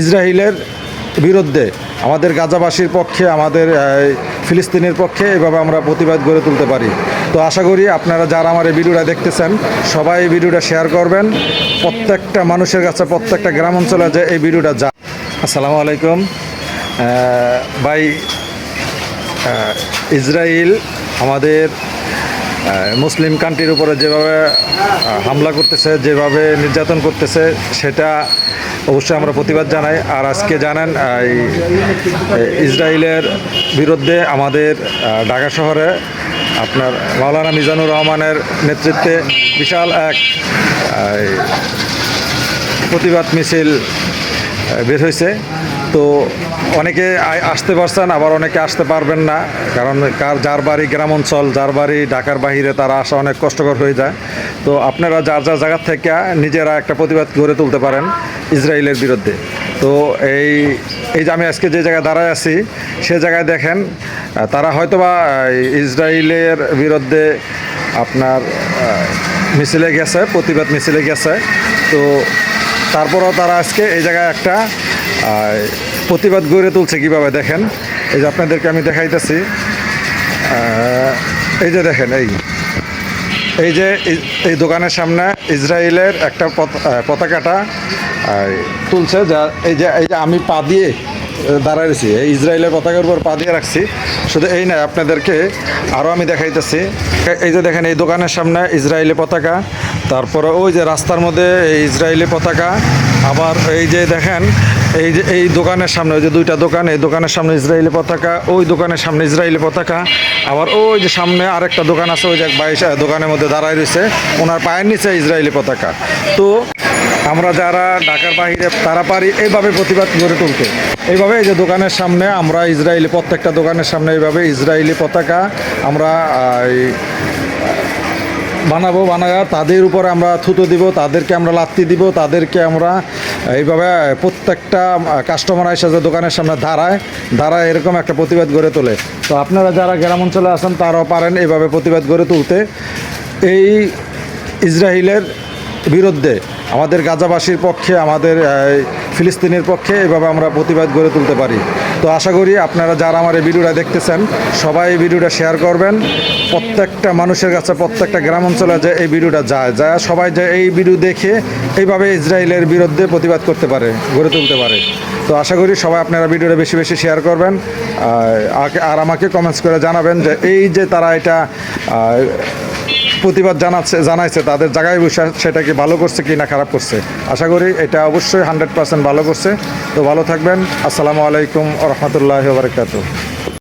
ইসরায়েলের বিরুদ্ধে, আমাদের গাজাবাসীর পক্ষে, আমাদের ফিলিস্তিনের পক্ষে এভাবে আমরা প্রতিবাদ গড়ে তুলতে পারি। তো আশা করি আপনারা যারা আমার এই ভিডিওটা দেখতেছেন, সবাই এই ভিডিওটা শেয়ার করবেন। প্রত্যেকটা মানুষের কাছে, প্রত্যেকটা গ্রাম অঞ্চলে যে এই ভিডিওটা যা আসসালামু আলাইকুম। ভাই ইসরায়েল আমাদের মুসলিম কান্ট্রির উপরে যেভাবে হামলা করতেছে, যেভাবে নির্যাতন করতেছে, সেটা অবশ্যই আমরা প্রতিবাদ জানাই। আর আজকে জানেন ইসরায়েলের বিরুদ্ধে আমাদের ঢাকা শহরে আপনার মাওলানা মিজানুর রহমানের নেতৃত্বে বিশাল এক প্রতিবাদ মিছিল বের হয়েছে। তো অনেকে আসতে পারছেন, আবার অনেকে আসতে পারবেন না। কারণ কার যার বাড়ি গ্রাম অঞ্চল, যার বাড়ি ঢাকার বাহিরে, তারা আসা অনেক কষ্টকর হয়ে যায়। তো আপনারা যার যার জায়গার থেকে নিজেরা একটা প্রতিবাদ গড়ে তুলতে পারেন ইসরায়েলের বিরুদ্ধে। তো এই এই যে আমি আজকে যে জায়গায় দাঁড়ায় আছি, সে জায়গায় দেখেন, তারা হয়তোবা ইসরায়েলের বিরুদ্ধে আপনার মিছিলে গেছে, প্রতিবাদ মিছিলে গেছে। তো তারপরও তারা আজকে এই জায়গায় একটা প্রতিবাদ গড়ে তুলছে কীভাবে দেখেন? এই যে আপনাদেরকে আমি দেখাইতেছি। এই যে দেখেন, এই। এই যে এই- দোকানের সামনে ইসরায়েলের একটা পত- পতাকাটা তুলছে যা এই যে এই যে আমি পা দিয়ে দাঁড়ায় রয়েছি এই ইসরায়েলের পতাকার উপর পা দিয়ে রাখছি। শুধু এই নয়, আপনাদেরকে আরও আমি দেখাইতেছি। এই যে দেখেন, এই দোকানের সামনে ইসরায়েলি পতাকা, তারপরে ওই যে রাস্তার মধ্যে এই ইসরায়েলি পতাকা, আবার এই যে দেখেন এই যে, এই দোকানের সামনে, ওই যে দুইটা দোকান, এই দোকানের সামনে ইসরায়েলি পতাকা, ওই দোকানের সামনে ইসরায়েলি পতাকা। আবার ওই যে সামনে আরেকটা দোকান আছে, ওই যে এক বাইশ দোকানের মধ্যে দাঁড়ায় রয়েছে, ওনার পায়ের নিচে ইসরায়েলি পতাকা। তো আমরা যারা ঢাকার বাইরে তারা পারি এইভাবে প্রতিবাদ গড়ে তুলতে। এইভাবে এই যে দোকানের সামনে আমরা ইসরায়েলি, প্রত্যেকটা দোকানের সামনে এইভাবে ইসরায়েলি পতাকা আমরা বানাবো, বানায়া তাদের উপর আমরা থুতো দিব, তাদেরকে আমরা লাত্তি দিব, তাদেরকে আমরা এইভাবে প্রত্যেকটা কাস্টমার এসে যে দোকানের সামনে দাঁড়ায় দাঁড়ায় এরকম একটা প্রতিবাদ গড়ে তোলে। তো আপনারা যারা গ্রাম অঞ্চলে আছেন, তারাও পারেন এইভাবে প্রতিবাদ গড়ে তুলতে। এই ইসরায়েলের বিরুদ্ধে আমাদের গাজাবাসীর পক্ষে আমাদের ফিলিস্তিনের পক্ষে এভাবে আমরা প্রতিবাদ গড়ে তুলতে পারি। তো আশা করি আপনারা যারা আমার এই ভিডিওটা দেখতেছেন, সবাই এই ভিডিওটা শেয়ার করবেন। প্রত্যেকটা মানুষের কাছে, প্রত্যেকটা গ্রাম অঞ্চলে যে এই ভিডিওটা যায়, যা সবাই যে এই ভিডিও দেখে এইভাবে ইসরায়েলের বিরুদ্ধে প্রতিবাদ করতে পারে, গড়ে তুলতে পারে। তো আশা করি সবাই আপনারা ভিডিওটা বেশি বেশি শেয়ার করবেন। আর আমাকে কমেন্টস করে জানাবেন যে এই যে তারা এটা প্রতিবাদ জানাচ্ছে জানাইছে, তাদের জায়গায় বসে সেটা কি ভালো করছে কি না খারাপ করছে। আশা করি এটা অবশ্যই হান্ড্রেড পার্সেন্ট ভালো করছে। তো ভালো থাকবেন। আসসালামু আলাইকুম রহমতুল্লাহ বারকাতু